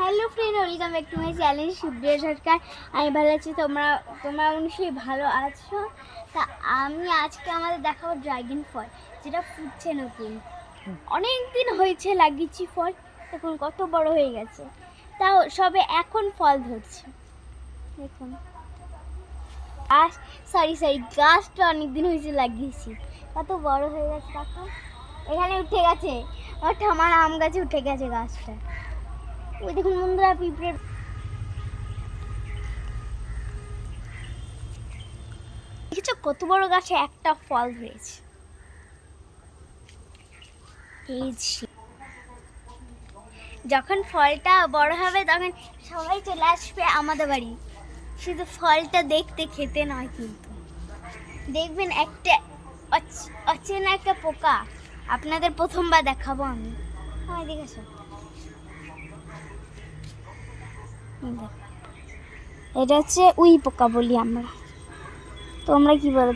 Hello friend welcome back to my channel Supriya Sarkar আমি ভালো আছি। তোমরা তোমরা নিশ্চয়ই ভালো আছো। তা আমি আজকে আমাদের দেখাবো ড্রাগন ফল যেটা ফুটছে নতুন। অনেক দিন হয়েছে লাগিয়েছি ফল। দেখুন, কত বড় হয়ে গেছে। তাও সবে এখন ফল ধরছে। দেখুন। গাছ সরি সরি গাছটা অনেক দিন হয়েছে লাগিয়েছি। কত বড় হয়ে গেছে, দেখো। এখানে উঠে গেছে। আমার আম গাছে উঠে গেছে গাছটা। ওই দেখুন বন্ধুরা পিঁপড়ে দেখেছ কত বড় গাছে একটা ফল ধরেছে? যখন ফলটা বড় হবে তখন সবাই চলে আসবে আমাদের বাড়ি। শুধু ফলটা দেখতে খেতে নয় কিন্তু। দেখবেন একটা অচ- অচেনা একটা পোকা। আপনাদের প্রথমবার দেখাবো আমি। হ্যাঁ দেখেছ এই দেখো। এটা হচ্ছে উই পোকা বলি আমরা। তোমরা কি বলো?